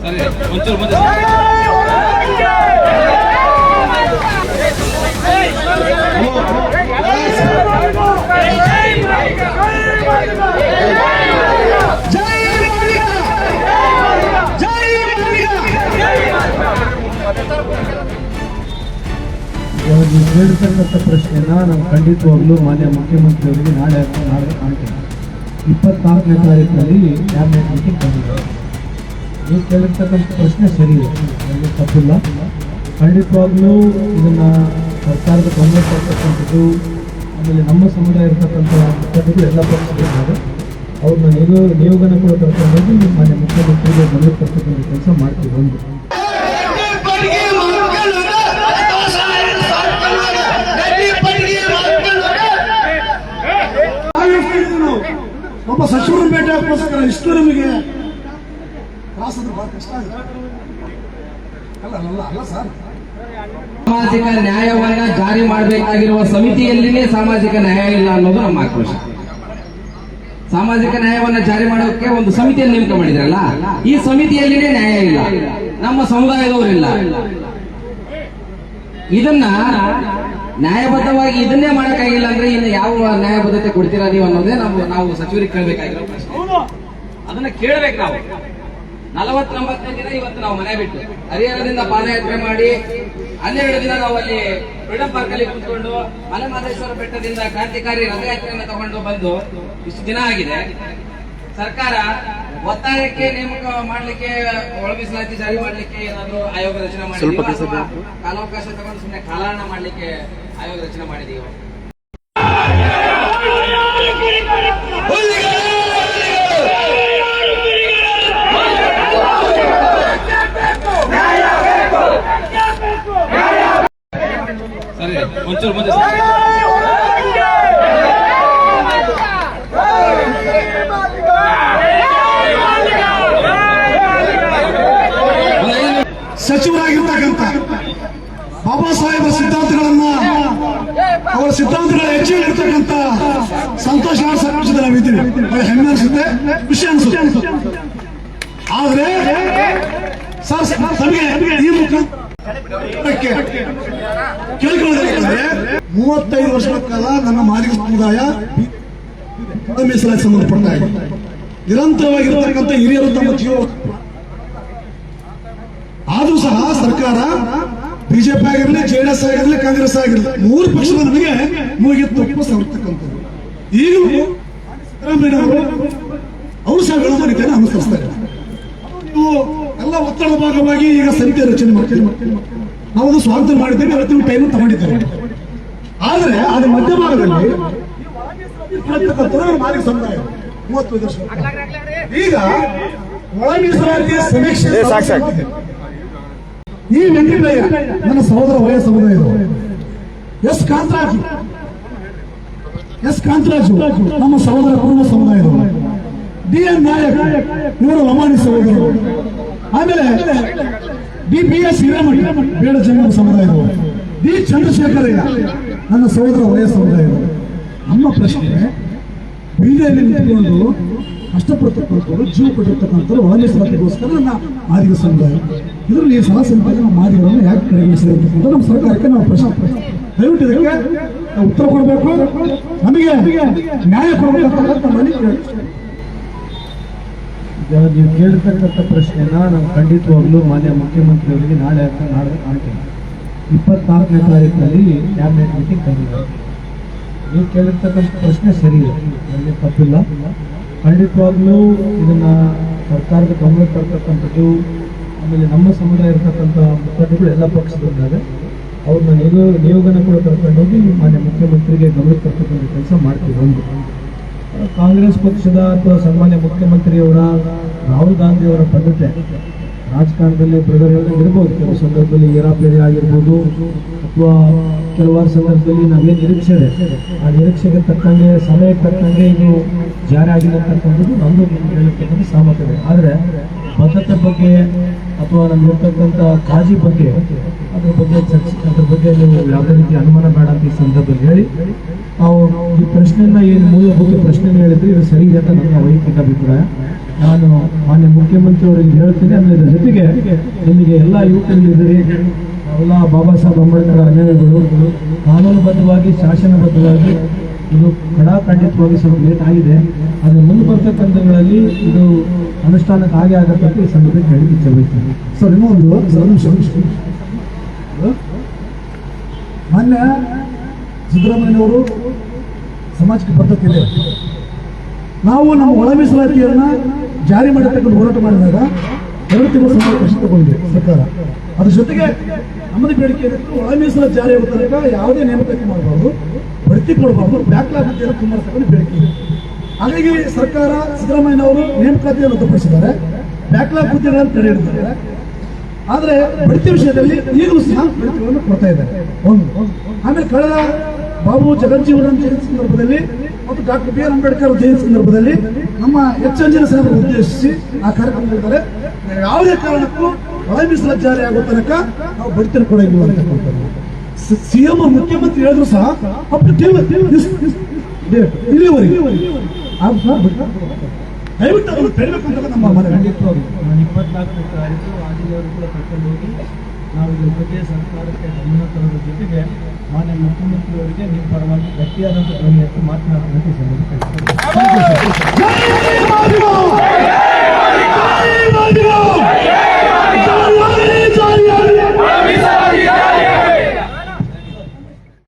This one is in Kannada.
ಸರಿ ಒಂಚೂರು ಮುಂದೆ ಇವಾಗ ನೀವು ಕೇಳಿರ್ತಕ್ಕಂಥ ಪ್ರಶ್ನೆನ ನಾವು ಖಂಡಿತವಾಗ್ಲೂ ಮಾನ್ಯ ಮುಖ್ಯಮಂತ್ರಿಯವರಿಗೆ ನಾಳೆ ನಾಳೆ ಕಾಣ್ತೇವೆ. ಇಪ್ಪತ್ನಾಲ್ಕನೇ ತಾರೀಕಿನಲ್ಲಿ ಕ್ಯಾಬಿನೆಟ್ ಮೀಟಿಂಗ್ ಬಂದಿದೆ. ನೀವು ಕೇಳಿರ್ತಕ್ಕಂಥ ಪ್ರಶ್ನೆ ಸರಿ ಇದೆ. ಅದರಲ್ಲಿ ತಪ್ಪಿಲ್ಲ. ಖಂಡಿತವಾಗ್ಲೂ ಇದನ್ನ ಸರ್ಕಾರದ ಗಮನ ಕೊಡ್ತಕ್ಕಂಥದ್ದು ಆಮೇಲೆ ನಮ್ಮ ಸಮುದಾಯ ಇರತಕ್ಕಂಥ ಮುಖಂಡರು ಎಲ್ಲ ಪಕ್ಷಗಳಿದ್ದಾರೆ ಅವ್ರನ್ನ ನಿಯೋಗ ನಿಯೋಗನ ಕೂಡ ಕರ್ಕೊಂಡೋಗಿ ಮಾನ್ಯ ಮುಖ್ಯಮಂತ್ರಿಗೆ ಗಮನ ತರ್ತಕ್ಕಂಥ ಕೆಲಸ ಮಾಡ್ತೀವಿ ಒಂದು. ಒಬ್ಬ ಸಚಿವರನ್ನು ಭೇಟಿ ಇಷ್ಟು ನಿಮಗೆ ತ್ರಾಸ ಅಂದ್ರೆ ಬಹಳ ಕಷ್ಟ ಆಗಿದೆ. ಅಲ್ಲ ಸರ್. ಸಾಮಾಜಿಕ ನ್ಯಾಯವನ್ನ ಜಾರಿ ಮಾಡಬೇಕಾಗಿರುವ ಸಮಿತಿಯಲ್ಲಿನೇ ಸಾಮಾಜಿಕ ನ್ಯಾಯ ಇಲ್ಲ ಅನ್ನೋದು ನಮ್ಮ ಆಕ್ರೋಶ. ಸಾಮಾಜಿಕ ನ್ಯಾಯವನ್ನ ಜಾರಿ ಮಾಡೋಕೆ ಒಂದು ಸಮಿತಿಯನ್ನು ನೇಮಕ ಮಾಡಿದ್ರಲ್ಲ, ಈ ಸಮಿತಿಯಲ್ಲಿನೇ ನ್ಯಾಯ ಇಲ್ಲ. ನಮ್ಮ ಸಮುದಾಯದವರಿಲ್ಲ. ಇದನ್ನ ನ್ಯಾಯಬದ್ಧವಾಗಿ ಇದನ್ನೇ ಮಾಡೋಕ್ಕಾಗಿಲ್ಲ ಅಂದ್ರೆ ಇನ್ನು ಯಾವ ನ್ಯಾಯಬದ್ಧತೆ ಕೊಡ್ತೀರಾ ನೀವು ಅನ್ನೋದೇ ನಾವು ನಾವು ಸಚಿವರಿಗೆ ಕೇಳಬೇಕಾಗಿರೋ ಪ್ರಶ್ನೆ. ಅದನ್ನ ಕೇಳಬೇಕು ನಾವು. ನಲವತ್ತೊಂಬತ್ತನೇ ದಿನ ಇವತ್ತು ನಾವು ಮನೆ ಬಿಟ್ಟು ಹರಿಹರದಿಂದ ಪಾದಯಾತ್ರೆ ಮಾಡಿ ಹನ್ನೆರಡು ದಿನ ನಾವು ಅಲ್ಲಿ ಫ್ರೀಡಂ ಪಾರ್ಕ್ ಅಲ್ಲಿ ಕೂತ್ಕೊಂಡು ಮಲೆಮಹದೇಶ್ವರ ಬೆಟ್ಟದಿಂದ ಕ್ರಾಂತಿಕಾರಿ ರಥಯಾತ್ರೆಯನ್ನು ತಗೊಂಡು ಬಂದು ಇಷ್ಟು ದಿನ ಆಗಿದೆ. ಸರ್ಕಾರ ಒತ್ತಾಯಕ್ಕೆ ನೇಮಕ ಮಾಡ್ಲಿಕ್ಕೆ ಒಳ ಜಾರಿ ಮಾಡ್ಲಿಕ್ಕೆ ಏನಾದ್ರು ಆಯೋಗ ರಚನೆ ಮಾಡಿದೀವ ಅಥವಾ ಕಾಲಾವಕಾಶ ತಗೊಂಡು ಸುಮ್ಮನೆ ಕಾಲಹರಣ ಮಾಡ್ಲಿಕ್ಕೆ ಆಯೋಗ ರಚನೆ ಮಾಡಿದೀವಿ? ಸರಿ ಒಂಚೂರು ಮುಂದೆ ಒಂದು ಐದು ನಿಮಿಷ. ಸಚಿವರಾಗಿರ್ತಕ್ಕಂಥ ಬಾಬಾ ಸಾಹೇಬರ ಸಿದ್ಧಾಂತಗಳನ್ನ ಅವರ ಸಿದ್ಧಾಂತಗಳ ಹೆಚ್ಚಿರ್ತಕ್ಕಂಥ ಸಂತೋಷ ಸಂತೋಷದ ನಾವಿದ್ದೀವಿ ಹೆಮ್ಮೆ ಅನಿಸುತ್ತೆ, ಖುಷಿ ಅನಿಸುತ್ತೆ. ಆದ್ರೆ, ಸರ್, ನಮಗೆ ಈ ಮುಖಕ್ಕೆ ಕೇಳಿಕೊಳ್ಳೋದೇನೆಂದ್ರೆ ಮೂವತ್ತೈದು ವರ್ಷಗಳ ಕಾಲ ನನ್ನ ಮಾದಿಗ ಸಮುದಾಯ ಮೀಸಲಾತಿ ಸಂಬಂಧಪಡ್ತಾ ಇದೆ ನಿರಂತರವಾಗಿರ್ತಕ್ಕಂಥ ಹಿರಿಯರು ತಮ್ಮ ಜೀವ ಆದರೂ ಸಹ ಸರ್ಕಾರ ಬಿಜೆಪಿ ಆಗಿರಲಿ ಜೆಡಿಎಸ್ ಆಗಿರಲಿ ಕಾಂಗ್ರೆಸ್ ಆಗಿರಲಿ ಮೂರು ಪಕ್ಷದ ನಮಗೆ ಮೂಗಿಗೆ ತಪ್ಪು ಸವರ್ತಕ್ಕಂಥದ್ದು ಈಗಲೂ ಸಿದ್ದರಾಮಯ್ಯ ಅವರು ಅವರು ಸಹ ಮಾಡಿದ್ದೇನೆ ಅನುಸರಿಸ್ತಾ ಇದ್ದಾರೆ. ನೀವು ಎಲ್ಲ ಒತ್ತಡ ಭಾಗವಾಗಿ ಈಗ ಸಮಿತಿ ರಚನೆ ಮಾಡ್ತೀವಿ ನಾವು ಅದು ಸ್ವಾಗತ ಮಾಡಿದ್ದೇವೆ ಅವತ್ತಿನ ಟೈಮ್ ತಗೊಂಡಿದ್ದೇವೆ ಆದ್ರೆ ಅದ್ರ ಮಧ್ಯಭಾಗದಲ್ಲಿ ಮಾಲಿಕ ಸಮುದಾಯ. ಮೂವತ್ತು ವರ್ಷ. ಈಗ ಒಳ ಮೀಸಲಾತಿ ಸಮೀಕ್ಷೆ. ಈ ವೆಂಕಟಯ್ಯ ನನ್ನ ಸಹೋದರ ವಯಸ್ ಸಮುದಾಯ ಎಸ್ ಕಾಂತರಾಜು. ಎಸ್ ಕಾಂತರಾಜು, ನಮ್ಮ ಸಹೋದರ ಕುಟುಂಬ ಸಮುದಾಯದವರು ಡಿ ಎನ್ ನಾಯಕ್, ಇವರು ಅಮಾನಿ ಸಹೋದರರು ಆಮೇಲೆ ಡಿ ಬಿ ಎಸ್ ಹಿರೇಮಠ, ಬೇಡ ಜಂಗಮ ಸಮುದಾಯದವರು ಡಿ. ಚಂದ್ರಶೇಖರಯ್ಯ, ನನ್ನ ಸಹೋದರ ವಯಸ್ಸು ಸಮುದಾಯದವರು ನಮ್ಮ ಪ್ರಶ್ನೆ, ಬೀದಿಯಲ್ಲಿ ನಿಂತುಕೊಂಡು ಕಷ್ಟಪಡ್ತಕ್ಕಂಥವ್ರು, ಜೀವ ಕೊಟ್ಟಿರ್ತಕ್ಕಂಥವ್ರು ಮೀಸಲಾತಿಗೋಸ್ಕರ ನನ್ನ ಮಾದಿಗ ಸಮುದಾಯ. ಇದರಲ್ಲಿ ಸಹ ಸಂಪಾದನೆ ನಾವು ಮಾದಿಗರನ್ನು ಯಾಕೆ ಕಡೆಗಣಿಸಿದೆ ನಮ್ಮ ಸರ್ಕಾರಕ್ಕೆ ನಾವು ಪ್ರಶ್ನೆ ದಯವಿಟ್ಟು ಇದಕ್ಕೆ ಉತ್ತರ ಕೊಡಬೇಕು. ನಮಗೆ ನ್ಯಾಯ ಕೇಳ್ತೀವಿ. ನೀವು ಕೇಳಿರ್ತಕ್ಕಂಥ ಪ್ರಶ್ನೆನ ನಾವು ಖಂಡಿತವಾಗ್ಲೂ ಮಾನ್ಯ ಮುಖ್ಯಮಂತ್ರಿಯವರಿಗೆ ನಾಳೆ ಅಂತ ನಾಳೆ ಕಾಣ್ತೇವೆ ಇಪ್ಪತ್ನಾಲ್ಕನೇ ತಾರೀಕಿನಲ್ಲಿ ಕ್ಯಾಬಿನೆಟ್ ಮೀಟಿಂಗ್ ಕರೆದಿದ್ದಾರೆ ನೀವು ಕೇಳಿರ್ತಕ್ಕಂಥ ಪ್ರಶ್ನೆ ಸರಿ ಇದೆ. ನನಗೆ ತಪ್ಪಿಲ್ಲ. ಖಂಡಿತವಾಗ್ಲೂ ಇದನ್ನ ಸರ್ಕಾರದ ಗಮನ ತರ್ತಕ್ಕಂಥದ್ದು, ಆಮೇಲೆ ನಮ್ಮ ಸಮುದಾಯ ಇರತಕ್ಕಂಥ ಮುಖಂಡಗಳು ಎಲ್ಲ ಪಕ್ಷದಲ್ಲಿದ್ದಾರೆ ಅವ್ರನ್ನ ನಿಯೋಗ ನಿಯೋಗನ ಕೂಡ ಕರ್ಕೊಂಡೋಗಿ ಮಾನ್ಯ ಮುಖ್ಯಮಂತ್ರಿಗೆ ಗಮನ ತರ್ತಕ್ಕಂಥ ಕೆಲಸ ಮಾಡ್ತೀವಿ ಒಂದು. ಕಾಂಗ್ರೆಸ್ ಪಕ್ಷದ ಅಥವಾ ಸನ್ಮಾನ್ಯ ಮುಖ್ಯಮಂತ್ರಿಯವರ, ರಾಹುಲ್ ಗಾಂಧಿಯವರ ಬದ್ಧತೆ. ರಾಜಕಾರಣದಲ್ಲಿ ಬ್ರದರ್ ಹೇಳ್ದಂಗೆ ಇರ್ಬೋದು. ಕೆಲವು ಸಂದರ್ಭದಲ್ಲಿ ಏರಾಪೇರಿ ಆಗಿರ್ಬೋದು ಅಥವಾ ಕೆಲವಾರು ಸಂದರ್ಭದಲ್ಲಿ ನಮಗೆ ನಿರೀಕ್ಷೆ ಇದೆ ಆ ನಿರೀಕ್ಷೆಗೆ ತಕ್ಕಂಗೆ, ಸಮಯಕ್ಕೆ ತಕ್ಕಂಗೆ ಇದು ಜಾರಿ ಆಗಿಲ್ಲ ಅಂತಕ್ಕಂಥದ್ದು ನಮ್ಮದು ಸಹಮತ ಇದೆ ಆದರೆ ಭದ್ರತೆ ಬಗ್ಗೆ ಅಥವಾ ನಮ್ಗಿರ್ತಕ್ಕಂಥ ಕಾಜಿ ಬಗ್ಗೆ ಅದ್ರ ಬಗ್ಗೆ ಚರ್ಚೆ ಅದ್ರ ಬಗ್ಗೆ ನೀವು ಯಾವುದೇ ರೀತಿ ಅನುಮಾನ ಬೇಡ ಅಂತ ಈ ಸಂದರ್ಭದಲ್ಲಿ ಹೇಳಿ. ನಾವು ಈ ಪ್ರಶ್ನೆಯನ್ನ ಏನು ಮೂಲಭೂತ ಪ್ರಶ್ನೆ ಹೇಳಿದ್ರೆ ಇದು ಸರಿ ಇದೆ ಅಂತ ನನ್ನ ವೈಯಕ್ತಿಕ ಅಭಿಪ್ರಾಯ. ನಾನು ಮಾನ್ಯ ಮುಖ್ಯಮಂತ್ರಿ ಅವರಿಗೆ ಹೇಳ್ತೀನಿ ಅನ್ನೋದ್ರ ಜೊತೆಗೆ ನಿಮಗೆ ಎಲ್ಲ ಯುವಕರಿದ್ದೀರಿ ಎಲ್ಲ ಬಾಬಾ ಸಾಹೇಬ್ ಅಂಬೇಡ್ಕರ್ ಅನ್ಯಾಯಗಳು, ಕಾನೂನುಬದ್ಧವಾಗಿ, ಶಾಸನಬದ್ಧವಾಗಿ ಇದು ಕಡಾಖಂಡಿತವಾಗಿ ಸ್ವಲ್ಪ ಲೇಟ್ ಆಗಿದೆ. ಆದರೆ ಮುಂದೆ ಬರ್ತಕ್ಕಂಥಗಳಲ್ಲಿ ಇದು ಅನುಷ್ಠಾನಕ್ಕೆ ಆಗೇ ಆಗತ್ತಂತ ಈ ಸಂದರ್ಭ ಹೇಳಿ ಇಚ್ಛೆ ಸರ್, ಇನ್ನೊಂದು ಮಾನ್ಯ ಸಿದ್ದರಾಮಯ್ಯನವರು ಸಮಾಜಕ್ಕೆ ಬದ್ಧತೆ ಇದೆ ನಾವು ನಮ್ಮ ಒಳ ಮೀಸಲಾತಿಯನ್ನ ಜಾರಿ ಮಾಡತಕ್ಕಂಥ ಹೋರಾಟ ಮಾಡಿದಾಗ ಎರಡು ತಿಂಗಳ ಸಮಯ ತಗೊಂಡಿದೆ ಸರ್ಕಾರ. ಅದ್ರ ಜೊತೆಗೆ ನಮ್ಮದು ಬೇಡಿಕೆ ಏನಿತ್ತು, ಒಳ ಮೀಸಲಾತಿ ಜಾರಿ ಆಗೋ ತನಕ ಯಾವುದೇ ನೇಮಕಾತಿ ಮಾಡಬಾರ್ದು, ಬಡ್ತಿ ಕೊಡಬಾರ್ದು, ಬ್ಯಾಕ್ಲಾಗ್ ಹುದ್ದೆಯನ್ನು ತುಂಬತಕ್ಕಂಥ ಬೇಡಿಕೆ ಇದೆ. ಹಾಗಾಗಿ ಸರ್ಕಾರ ಸಿದ್ದರಾಮಯ್ಯನವರು ನೇಮಕಾತಿಯನ್ನು ರದ್ದುಪಡಿಸಿದ್ದಾರೆ, ಬ್ಯಾಕ್ಲಾಗ್ ಹುದ್ದೆಗಳನ್ನು ತಡೆ ಹಿಡಿದಿದ್ದಾರೆ. ಆದರೆ ಬಡ್ತಿ ವಿಷಯದಲ್ಲಿ ಈಗಲೂ ಸಹ ಬಡ್ತಿಗಳನ್ನು ಕೊಡ್ತಾ ಇದ್ದಾರೆ. ಒಂದು. ಆಮೇಲೆ ಕಳೆದ ಬಾಬು ಜಗಜ್ಜೀವನ ಜಯಂತಿ ಸಂದರ್ಭದಲ್ಲಿ ಮತ್ತು ಡಾಕ್ಟರ್ ಬಿ ಆರ್ ಅಂಬೇಡ್ಕರ್ ಜಯಂತಿ ಸಂದರ್ಭದಲ್ಲಿ ನಮ್ಮ ಎಚ್ ಅಂಜನ ಸಾಹೇಬರು ಉದ್ದೇಶಿಸಿ ಆ ಕಾರ್ಯಕ್ರಮ ಇದ್ದಾರೆ ಯಾವುದೇ ಕಾರಣಕ್ಕೂ ಒಳ ಜಾರಿ ಆಗೋ ತನಕ ನಾವು ಬಡತನ ಕೂಡ ಇಲ್ಲ ಅಂತಕ್ಕಂಥದ್ದು ಸಿಎಂ ಮುಖ್ಯಮಂತ್ರಿ ಹೇಳಿದ್ರು ಸಹ ಇಲ್ಲಿವರೆಗೆ. ದಯವಿಟ್ಟು ಅವರು ತೆರಬೇಕು ಅಂತ ನಮ್ಮ ಮನೆ ಖಂಡಿತವಾಗಿ ನಾನು ಇಪ್ಪತ್ನಾಲ್ಕನೇ ತಾರೀಕು ಆದಿಲವರು ಕೂಡ ಕರ್ಕೊಂಡು ಹೋಗಿ ನಾವು ಇದ್ರ ಬಗ್ಗೆ ಸರ್ಕಾರಕ್ಕೆ ಗಮನ ತರೋದ್ರ ಜೊತೆಗೆ ಮಾನ್ಯ ಮುಖ್ಯಮಂತ್ರಿಯವರಿಗೆ ನಿಮ್ಮ ಪರವಾಗಿ ಗಟ್ಟಿಯಾದಂಥ ಧ್ವನಿ ಅಂತ ಮಾತನಾಡುವಂತೆ ಸಂಬಂಧ